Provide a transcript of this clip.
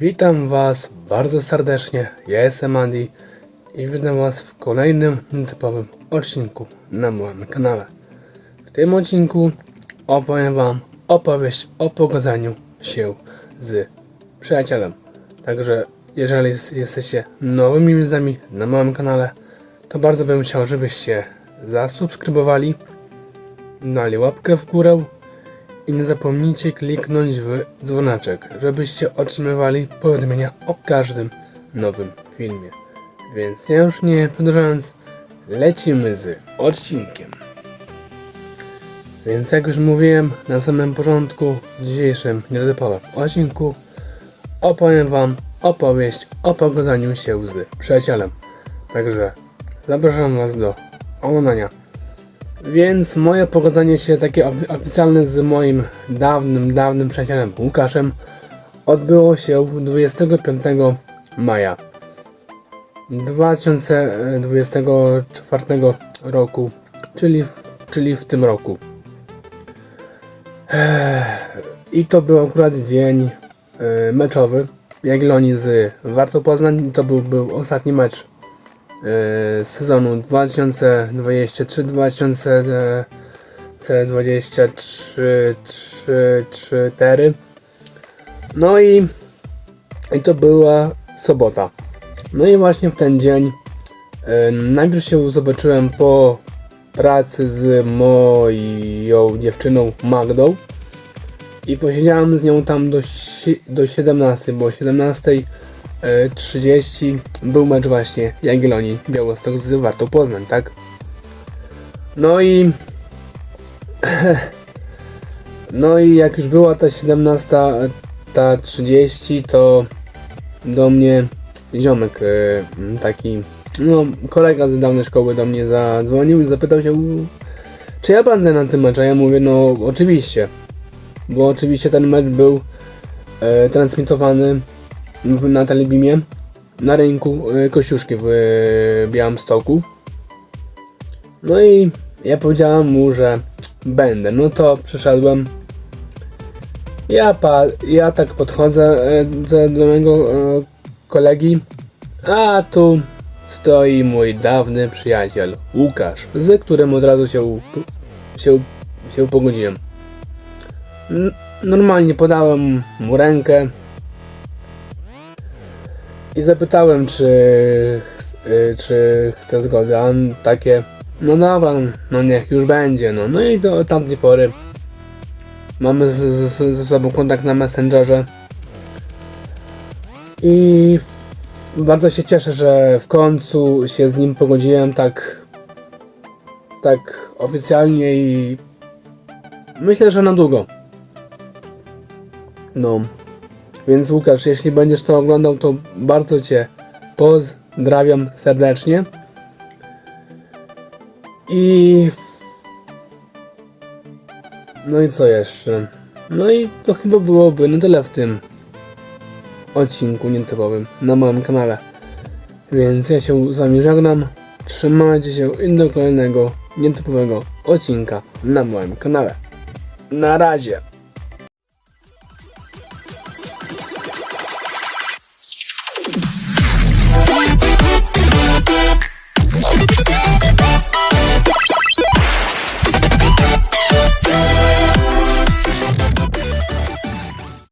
Witam Was bardzo serdecznie. Ja jestem Andy i witam Was w kolejnym nietypowym odcinku na moim kanale. W tym odcinku opowiem Wam opowieść o pogodzeniu się z przyjacielem. Także jeżeli jesteście nowymi widzami na moim kanale, to bardzo bym chciał, żebyście zasubskrybowali, dali łapkę w górę i nie zapomnijcie kliknąć w dzwoneczek, żebyście otrzymywali powiadomienia o każdym nowym filmie. Więc ja już nie przedłużając, lecimy z odcinkiem. Więc jak już mówiłem na samym początku, w dzisiejszym nietypowym odcinku opowiem Wam opowieść o pogodzeniu się z przyjacielem. Także zapraszam Was do oglądania. Więc moje pogodzenie się takie ofi- oficjalne z moim dawnym, dawnym przyjacielem Łukaszem odbyło się 25 maja 2024 roku, czyli w, czyli w tym roku. I to był akurat dzień e, meczowy Jagiellonii z Wartą Poznań. To był, był ostatni mecz e, z sezonu 2023-2024. No i, i to była sobota. No i właśnie w ten dzień e, najpierw się zobaczyłem po pracy z moją dziewczyną Magdą i posiedziałem z nią tam do, do 17, bo o 17.30 był mecz właśnie Jagiellonii Białystok z Wartą Poznań, tak? No i no i jak już była ta 17.30 to do mnie ziomek e, taki no kolega z dawnej szkoły do mnie zadzwonił i zapytał się czy ja będę na tym meczu, a ja mówię no oczywiście bo oczywiście ten mecz był e, transmitowany w, na Telebimie na rynku e, Kościuszki w e, Białymstoku. No i ja powiedziałem mu, że będę. No to przyszedłem. Ja, pa, ja tak podchodzę e, do mojego e, kolegi, a tu stoi mój dawny przyjaciel Łukasz, z którym od razu się, się, się pogodziłem. Normalnie podałem mu rękę i zapytałem, czy, y, czy chce zgody, a on takie, no dobra, no niech już będzie, no. No i do tamtej pory mamy ze sobą kontakt na Messengerze i bardzo się cieszę, że w końcu się z nim pogodziłem tak tak oficjalnie i myślę, że na długo. No. Więc Łukasz, jeśli będziesz to oglądał, to bardzo Cię pozdrawiam serdecznie. I. No i co jeszcze? No i to chyba byłoby na tyle w tym odcinku nietypowym na moim kanale. Więc ja się z Wami żegnam. Trzymajcie się i do kolejnego nietypowego odcinka na moim kanale. Na razie.